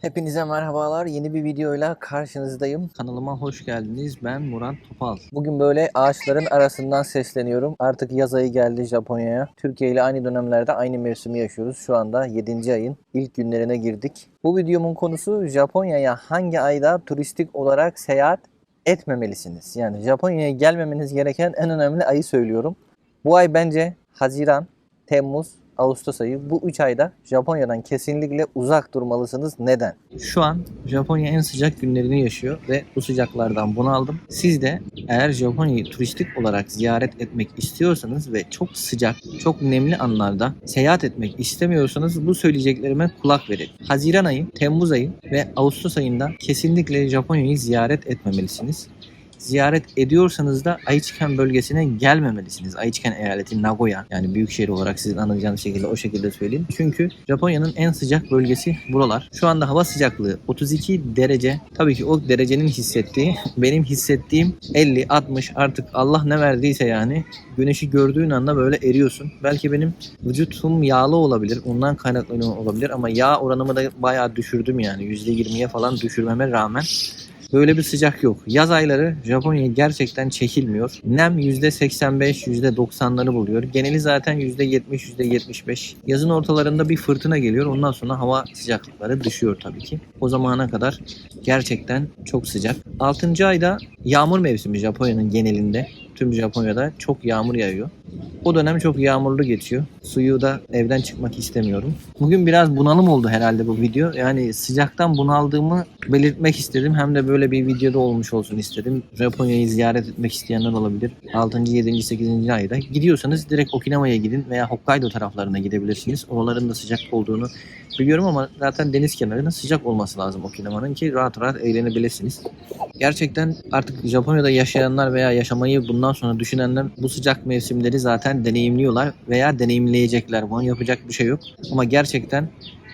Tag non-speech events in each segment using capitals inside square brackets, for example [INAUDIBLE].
Hepinize merhabalar. Yeni bir videoyla karşınızdayım. Kanalıma hoş geldiniz. Ben Murat Topal. Bugün böyle ağaçların arasından sesleniyorum. Artık yaz ayı geldi Japonya'ya. Türkiye ile aynı dönemlerde aynı mevsimi yaşıyoruz. Şu anda 7. ayın ilk günlerine girdik. Bu videomun konusu Japonya'ya hangi ayda turistik olarak seyahat etmemelisiniz? Yani Japonya'ya gelmemeniz gereken en önemli ayı söylüyorum. Bu ay bence Haziran, Temmuz, Ağustos ayı bu 3 ayda Japonya'dan kesinlikle uzak durmalısınız. Neden? Şu an Japonya en sıcak günlerini yaşıyor ve bu sıcaklardan bunaldım. Siz de eğer Japonya'yı turistik olarak ziyaret etmek istiyorsanız ve çok sıcak, çok nemli anlarda seyahat etmek istemiyorsanız bu söyleyeceklerime kulak verin. Haziran ayı, Temmuz ayı ve Ağustos ayında kesinlikle Japonya'yı ziyaret etmemelisiniz. Ziyaret ediyorsanız da Aichiken bölgesine gelmemelisiniz. Aichiken eyaleti Nagoya yani büyük şehir olarak sizin anlayacağınız şekilde o şekilde söyleyeyim. Çünkü Japonya'nın en sıcak bölgesi buralar. Şu anda hava sıcaklığı 32 derece. Tabii ki o derecenin hissettiği benim hissettiğim 50 60 artık Allah ne verdiyse yani güneşi gördüğün anda böyle eriyorsun. Belki benim vücutum yağlı olabilir. Ondan kaynaklanıyor olabilir ama yağ oranımı da bayağı düşürdüm yani %20'ye falan düşürmeme rağmen Böyle bir sıcak yok. Yaz ayları Japonya'ya gerçekten çekilmiyor. Nem %85, %90'ları buluyor. Geneli zaten %70, %75. Yazın ortalarında bir fırtına geliyor. Ondan sonra hava sıcaklıkları düşüyor tabii ki. O zamana kadar gerçekten çok sıcak. 6. ayda yağmur mevsimi Japonya'nın genelinde. Tüm Japonya'da çok yağmur yağıyor. O dönem çok yağmurlu geçiyor. Suyu da evden çıkmak istemiyorum. Bugün biraz bunalım oldu herhalde bu video. Yani sıcaktan bunaldığımı belirtmek istedim. Hem de böyle bir videoda olmuş olsun istedim. Japonya'yı ziyaret etmek isteyenler olabilir. 6. 7. 8. ayda. Gidiyorsanız direkt Okinawa'ya gidin veya Hokkaido taraflarına gidebilirsiniz. Oraların da sıcak olduğunu biliyorum ama zaten deniz kenarında sıcak olması lazım Okinawa'nın ki rahat rahat eğlenebilirsiniz. Gerçekten artık Japonya'da yaşayanlar veya yaşamayı bundan sonra düşünenler bu sıcak mevsimleri zaten deneyimliyorlar veya deneyimleyecekler. Bunun yapacak bir şey yok. Ama gerçekten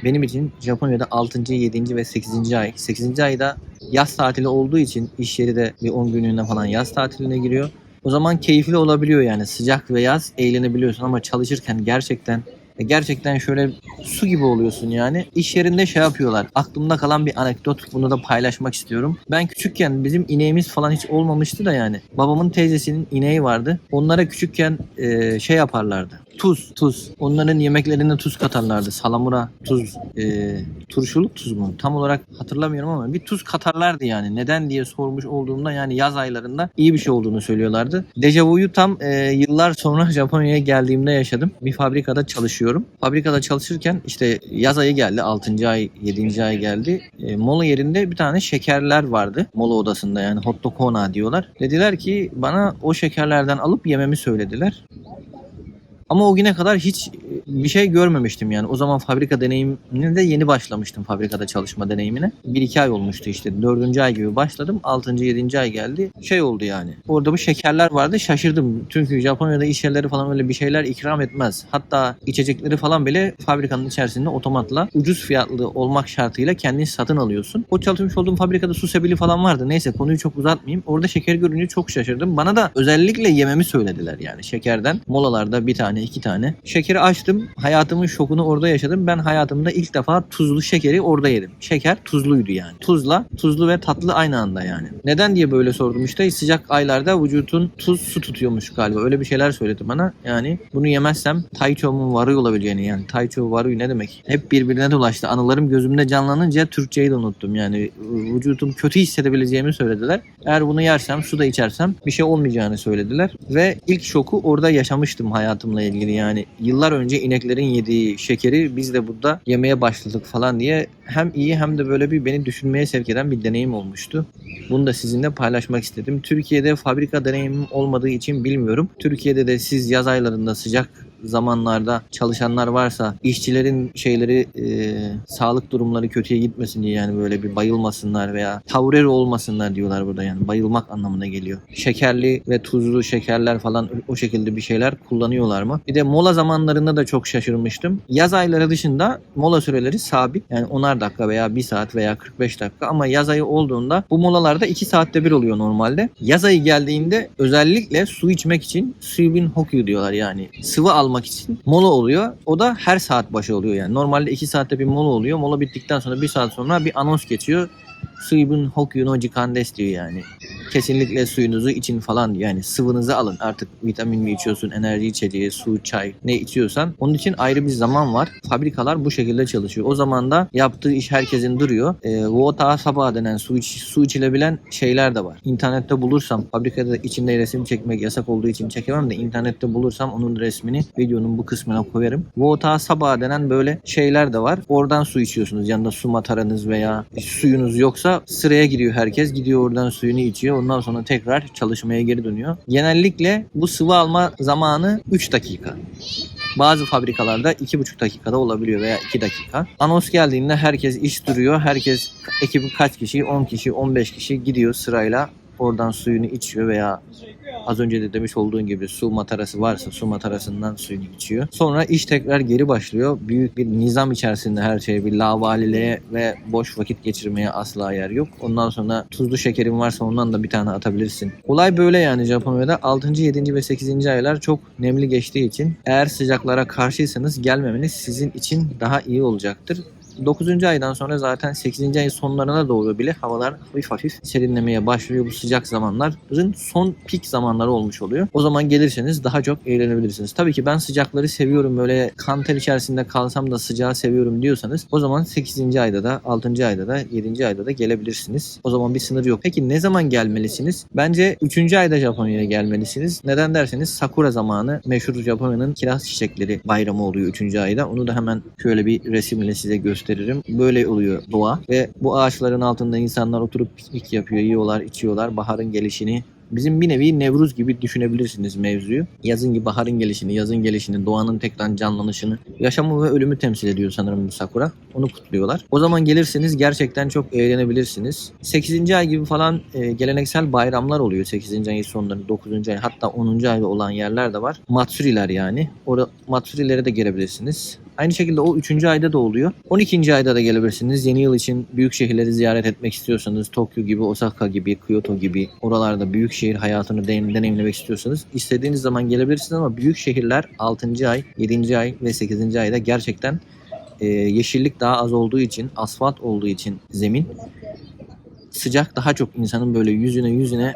benim için Japonya'da 6. 7. ve 8. ay. 8. ayda yaz tatili olduğu için iş yeri de bir 10 günlüğüne falan yaz tatiline giriyor. O zaman keyifli olabiliyor yani sıcak ve yaz eğlenebiliyorsun ama çalışırken gerçekten gerçekten şöyle su gibi oluyorsun yani. İş yerinde şey yapıyorlar. Aklımda kalan bir anekdot. Bunu da paylaşmak istiyorum. Ben küçükken bizim ineğimiz falan hiç olmamıştı da yani. Babamın teyzesinin ineği vardı. Onlara küçükken e, şey yaparlardı. Tuz, tuz. Onların yemeklerine tuz katarlardı. Salamura, tuz, e, turşuluk tuz mu? Tam olarak hatırlamıyorum ama bir tuz katarlardı yani. Neden diye sormuş olduğumda yani yaz aylarında iyi bir şey olduğunu söylüyorlardı. Dejavuyu tam e, yıllar sonra [LAUGHS] Japonya'ya geldiğimde yaşadım. Bir fabrikada çalışıyorum. Fabrikada çalışırken işte yaz ayı geldi. 6. ay, 7. ay geldi. E, mola yerinde bir tane şekerler vardı. Mola odasında yani hotto kona diyorlar. Dediler ki bana o şekerlerden alıp yememi söylediler. Ama o güne kadar hiç bir şey görmemiştim yani. O zaman fabrika deneyimine de yeni başlamıştım fabrikada çalışma deneyimine. 1-2 ay olmuştu işte. 4. ay gibi başladım. 6. 7. ay geldi. Şey oldu yani. Orada bu şekerler vardı. Şaşırdım. Çünkü Japonya'da iş yerleri falan öyle bir şeyler ikram etmez. Hatta içecekleri falan bile fabrikanın içerisinde otomatla ucuz fiyatlı olmak şartıyla kendin satın alıyorsun. O çalışmış olduğum fabrikada su sebili falan vardı. Neyse konuyu çok uzatmayayım. Orada şeker görünce çok şaşırdım. Bana da özellikle yememi söylediler yani şekerden. Molalarda bir tane iki tane. Şekeri açtım. Hayatımın şokunu orada yaşadım. Ben hayatımda ilk defa tuzlu şekeri orada yedim. Şeker tuzluydu yani. Tuzla, tuzlu ve tatlı aynı anda yani. Neden diye böyle sordum işte. Sıcak aylarda vücutun tuz su tutuyormuş galiba. Öyle bir şeyler söyledi bana. Yani bunu yemezsem Taicho'mun varı olabileceğini yani. Taicho varı ne demek? Hep birbirine dolaştı. Anılarım gözümde canlanınca Türkçeyi de unuttum. Yani vücutum kötü hissedebileceğimi söylediler. Eğer bunu yersem, su da içersem bir şey olmayacağını söylediler. Ve ilk şoku orada yaşamıştım hayatımla ilgili yani. Yıllar önce ineklerin yediği şekeri biz de burada yemeye başladık falan diye hem iyi hem de böyle bir beni düşünmeye sevk eden bir deneyim olmuştu. Bunu da sizinle paylaşmak istedim. Türkiye'de fabrika deneyimim olmadığı için bilmiyorum. Türkiye'de de siz yaz aylarında sıcak zamanlarda çalışanlar varsa işçilerin şeyleri e, sağlık durumları kötüye gitmesin diye yani böyle bir bayılmasınlar veya tavreri olmasınlar diyorlar burada yani bayılmak anlamına geliyor. Şekerli ve tuzlu şekerler falan o şekilde bir şeyler kullanıyorlar mı? Bir de mola zamanlarında da çok şaşırmıştım. Yaz ayları dışında mola süreleri sabit. Yani 10'ar dakika veya 1 saat veya 45 dakika ama yaz ayı olduğunda bu molalarda 2 saatte bir oluyor normalde. Yaz ayı geldiğinde özellikle su içmek için suibin hokyu diyorlar yani sıvı almak almak için mola oluyor. O da her saat başı oluyor yani. Normalde 2 saatte bir mola oluyor. Mola bittikten sonra 1 saat sonra bir anons geçiyor. Suyun hokyun o cikandes diyor yani. Kesinlikle suyunuzu için falan yani sıvınızı alın. Artık vitamin mi içiyorsun, enerji içeceği, su, çay ne içiyorsan. Onun için ayrı bir zaman var. Fabrikalar bu şekilde çalışıyor. O zaman da yaptığı iş herkesin duruyor. E, Vota sabah denen su, iç, su içilebilen şeyler de var. İnternette bulursam, fabrikada içinde resim çekmek yasak olduğu için çekemem de internette bulursam onun resmini videonun bu kısmına koyarım. Vota sabah denen böyle şeyler de var. Oradan su içiyorsunuz. Yanında su mataranız veya suyunuz yoksa sıraya giriyor herkes. Gidiyor oradan suyunu içiyor. Ondan sonra tekrar çalışmaya geri dönüyor. Genellikle bu sıvı alma zamanı 3 dakika. Bazı fabrikalarda 2,5 dakikada olabiliyor veya 2 dakika. Anons geldiğinde herkes iş duruyor. Herkes ekibi kaç kişi? 10 kişi, 15 kişi gidiyor sırayla oradan suyunu içiyor veya az önce de demiş olduğun gibi su matarası varsa su matarasından suyunu içiyor. Sonra iş tekrar geri başlıyor. Büyük bir nizam içerisinde her şey bir lavaliliğe ve boş vakit geçirmeye asla yer yok. Ondan sonra tuzlu şekerin varsa ondan da bir tane atabilirsin. Olay böyle yani Japonya'da 6. 7. ve 8. aylar çok nemli geçtiği için eğer sıcaklara karşıysanız gelmemeniz sizin için daha iyi olacaktır. 9. aydan sonra zaten 8. ayın sonlarına doğru bile havalar hafif hafif serinlemeye başlıyor. Bu sıcak zamanların son pik zamanları olmuş oluyor. O zaman gelirseniz daha çok eğlenebilirsiniz. Tabii ki ben sıcakları seviyorum böyle kan ter içerisinde kalsam da sıcağı seviyorum diyorsanız o zaman 8. ayda da 6. ayda da 7. ayda da gelebilirsiniz. O zaman bir sınır yok. Peki ne zaman gelmelisiniz? Bence 3. ayda Japonya'ya gelmelisiniz. Neden derseniz Sakura zamanı meşhur Japonya'nın kiraz çiçekleri bayramı oluyor 3. ayda. Onu da hemen şöyle bir resimle size gösteririm. Böyle oluyor doğa ve bu ağaçların altında insanlar oturup piknik yapıyor, yiyorlar, içiyorlar. Baharın gelişini Bizim bir nevi Nevruz gibi düşünebilirsiniz mevzuyu. Yazın gibi baharın gelişini, yazın gelişini, doğanın tekrar canlanışını, yaşamı ve ölümü temsil ediyor sanırım bu Sakura. Onu kutluyorlar. O zaman gelirseniz gerçekten çok eğlenebilirsiniz. 8. ay gibi falan e, geleneksel bayramlar oluyor. 8. ayın sonları, 9. ay hatta 10. ayda olan yerler de var. Matsuriler yani. Orada Matsurilere de gelebilirsiniz. Aynı şekilde o 3. ayda da oluyor. 12. ayda da gelebilirsiniz. Yeni yıl için büyük şehirleri ziyaret etmek istiyorsanız Tokyo gibi, Osaka gibi, Kyoto gibi oralarda büyük şehir hayatını deneyim- deneyimlemek istiyorsanız istediğiniz zaman gelebilirsiniz ama büyük şehirler 6. ay, 7. ay ve 8. ayda gerçekten e, yeşillik daha az olduğu için, asfalt olduğu için zemin sıcak daha çok insanın böyle yüzüne yüzüne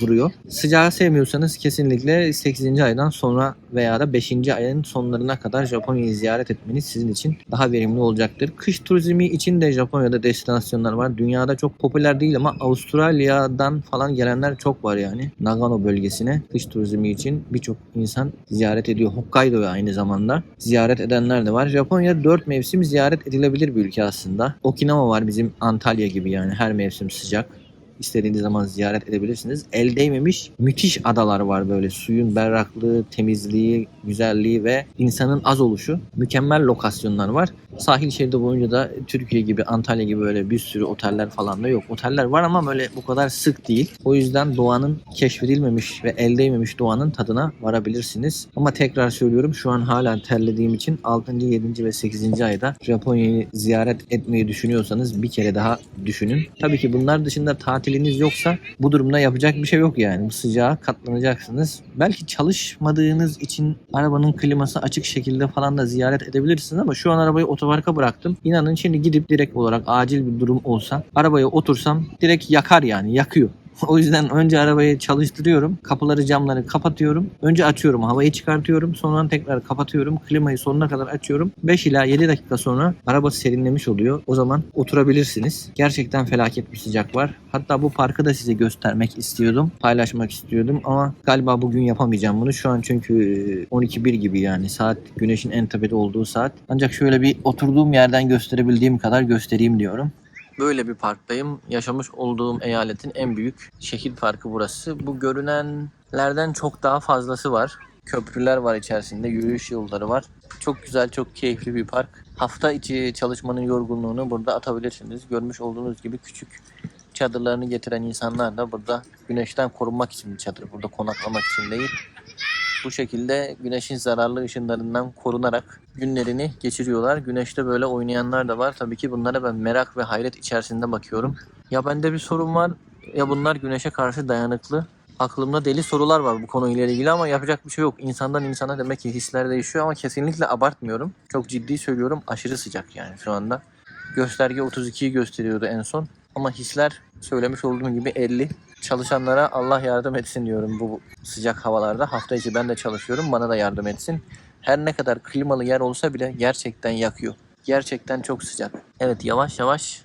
vuruyor. Sıcağı sevmiyorsanız kesinlikle 8. aydan sonra veya da 5. ayın sonlarına kadar Japonya'yı ziyaret etmeniz sizin için daha verimli olacaktır. Kış turizmi için de Japonya'da destinasyonlar var. Dünyada çok popüler değil ama Avustralya'dan falan gelenler çok var yani. Nagano bölgesine kış turizmi için birçok insan ziyaret ediyor. Hokkaido'ya aynı zamanda ziyaret edenler de var. Japonya 4 mevsim ziyaret edilebilir bir ülke aslında. Okinawa var bizim Antalya gibi yani her mevsim sıcak istediğiniz zaman ziyaret edebilirsiniz. El değmemiş müthiş adalar var böyle. Suyun berraklığı, temizliği, güzelliği ve insanın az oluşu. Mükemmel lokasyonlar var. Sahil şeridi boyunca da Türkiye gibi, Antalya gibi böyle bir sürü oteller falan da yok. Oteller var ama böyle bu kadar sık değil. O yüzden doğanın keşfedilmemiş ve el değmemiş doğanın tadına varabilirsiniz. Ama tekrar söylüyorum şu an hala terlediğim için 6. 7. ve 8. ayda Japonya'yı ziyaret etmeyi düşünüyorsanız bir kere daha düşünün. Tabii ki bunlar dışında tatiliniz yoksa bu durumda yapacak bir şey yok yani. Bu sıcağa katlanacaksınız. Belki çalışmadığınız için arabanın kliması açık şekilde falan da ziyaret edebilirsiniz ama şu an arabayı otoparka bıraktım. İnanın şimdi gidip direkt olarak acil bir durum olsa arabaya otursam direkt yakar yani yakıyor. O yüzden önce arabayı çalıştırıyorum. Kapıları camları kapatıyorum. Önce açıyorum havayı çıkartıyorum. Sonra tekrar kapatıyorum. Klimayı sonuna kadar açıyorum. 5 ila 7 dakika sonra araba serinlemiş oluyor. O zaman oturabilirsiniz. Gerçekten felaket bir sıcak var. Hatta bu parkı da size göstermek istiyordum. Paylaşmak istiyordum ama galiba bugün yapamayacağım bunu. Şu an çünkü 12.1 gibi yani saat güneşin en tepede olduğu saat. Ancak şöyle bir oturduğum yerden gösterebildiğim kadar göstereyim diyorum. Böyle bir parktayım. Yaşamış olduğum eyaletin en büyük şehir parkı burası. Bu görünenlerden çok daha fazlası var. Köprüler var içerisinde, yürüyüş yolları var. Çok güzel, çok keyifli bir park. Hafta içi çalışmanın yorgunluğunu burada atabilirsiniz. Görmüş olduğunuz gibi küçük çadırlarını getiren insanlar da burada güneşten korunmak için bir çadır. Burada konaklamak için değil. Bu şekilde güneşin zararlı ışınlarından korunarak günlerini geçiriyorlar. Güneşte böyle oynayanlar da var. Tabii ki bunlara ben merak ve hayret içerisinde bakıyorum. Ya bende bir sorun var ya bunlar güneşe karşı dayanıklı Aklımda deli sorular var bu konuyla ilgili ama yapacak bir şey yok. İnsandan insana demek ki hisler değişiyor ama kesinlikle abartmıyorum. Çok ciddi söylüyorum aşırı sıcak yani şu anda. Gösterge 32'yi gösteriyordu en son. Ama hisler söylemiş olduğum gibi 50. Çalışanlara Allah yardım etsin diyorum bu sıcak havalarda. Hafta içi ben de çalışıyorum bana da yardım etsin. Her ne kadar klimalı yer olsa bile gerçekten yakıyor. Gerçekten çok sıcak. Evet yavaş yavaş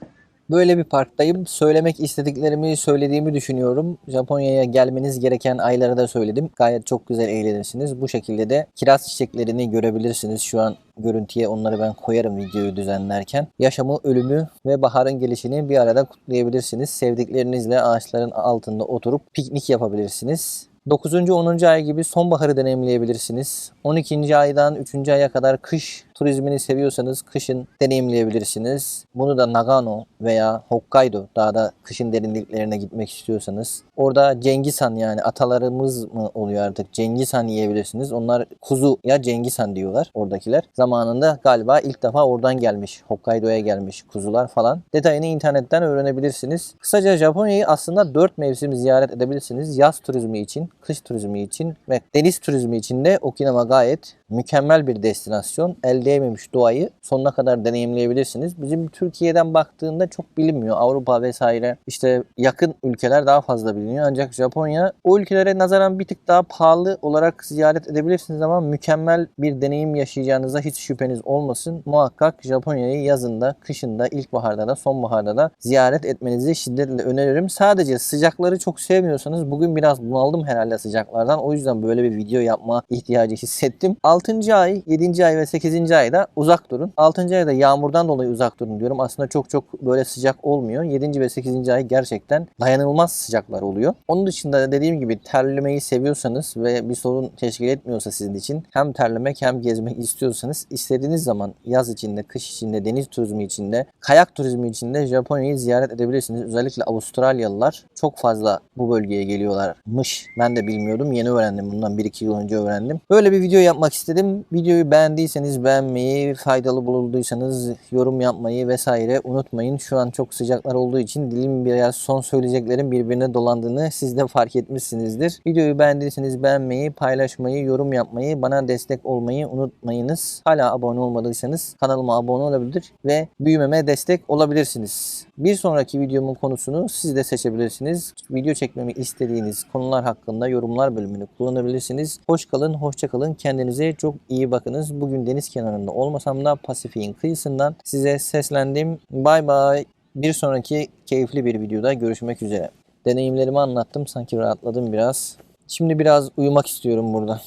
Böyle bir parktayım. Söylemek istediklerimi söylediğimi düşünüyorum. Japonya'ya gelmeniz gereken ayları da söyledim. Gayet çok güzel eğlenirsiniz. Bu şekilde de kiraz çiçeklerini görebilirsiniz. Şu an görüntüye onları ben koyarım videoyu düzenlerken. Yaşamı, ölümü ve baharın gelişini bir arada kutlayabilirsiniz. Sevdiklerinizle ağaçların altında oturup piknik yapabilirsiniz. 9. 10. ay gibi sonbaharı deneyimleyebilirsiniz. 12. aydan 3. aya kadar kış turizmini seviyorsanız kışın deneyimleyebilirsiniz. Bunu da Nagano veya Hokkaido daha da kışın derinliklerine gitmek istiyorsanız. Orada Cengiz Han yani atalarımız mı oluyor artık Cengiz Han yiyebilirsiniz. Onlar kuzu ya Cengiz Han diyorlar oradakiler. Zamanında galiba ilk defa oradan gelmiş. Hokkaido'ya gelmiş kuzular falan. Detayını internetten öğrenebilirsiniz. Kısaca Japonya'yı aslında 4 mevsim ziyaret edebilirsiniz. Yaz turizmi için, kış turizmi için ve deniz turizmi için de Okinawa gayet mükemmel bir destinasyon. El değmemiş doğayı sonuna kadar deneyimleyebilirsiniz. Bizim Türkiye'den baktığında çok bilinmiyor. Avrupa vesaire işte yakın ülkeler daha fazla biliniyor. Ancak Japonya o ülkelere nazaran bir tık daha pahalı olarak ziyaret edebilirsiniz ama mükemmel bir deneyim yaşayacağınıza hiç şüpheniz olmasın. Muhakkak Japonya'yı yazında, kışında, ilkbaharda da, sonbaharda da ziyaret etmenizi şiddetle öneririm. Sadece sıcakları çok sevmiyorsanız bugün biraz bunaldım herhalde sıcaklardan. O yüzden böyle bir video yapma ihtiyacı hissettim. 6. ay, 7. ay ve 8. ayda uzak durun. 6. ayda yağmurdan dolayı uzak durun diyorum. Aslında çok çok böyle sıcak olmuyor. 7. ve 8. ay gerçekten dayanılmaz sıcaklar oluyor. Onun dışında dediğim gibi terlemeyi seviyorsanız ve bir sorun teşkil etmiyorsa sizin için hem terlemek hem gezmek istiyorsanız istediğiniz zaman yaz içinde, kış içinde, deniz turizmi içinde, kayak turizmi içinde Japonya'yı ziyaret edebilirsiniz. Özellikle Avustralyalılar çok fazla bu bölgeye geliyorlarmış. Ben de bilmiyordum. Yeni öğrendim. Bundan 1-2 yıl önce öğrendim. Böyle bir video yapmak istedim. Videoyu beğendiyseniz beğenmeyi, faydalı bulduysanız yorum yapmayı vesaire unutmayın. Şu an çok sıcaklar olduğu için dilim biraz son söyleyeceklerim birbirine dolandığını siz de fark etmişsinizdir. Videoyu beğendiyseniz beğenmeyi, paylaşmayı, yorum yapmayı, bana destek olmayı unutmayınız. Hala abone olmadıysanız kanalıma abone olabilir ve büyümeme destek olabilirsiniz. Bir sonraki videomun konusunu siz de seçebilirsiniz. Video çekmemi istediğiniz konular hakkında yorumlar bölümünü kullanabilirsiniz. Hoş kalın, hoşça kalın. Çok iyi bakınız. Bugün deniz kenarında olmasam da Pasifik'in kıyısından size seslendim. Bay bay. Bir sonraki keyifli bir videoda görüşmek üzere. Deneyimlerimi anlattım. Sanki rahatladım biraz. Şimdi biraz uyumak istiyorum burada.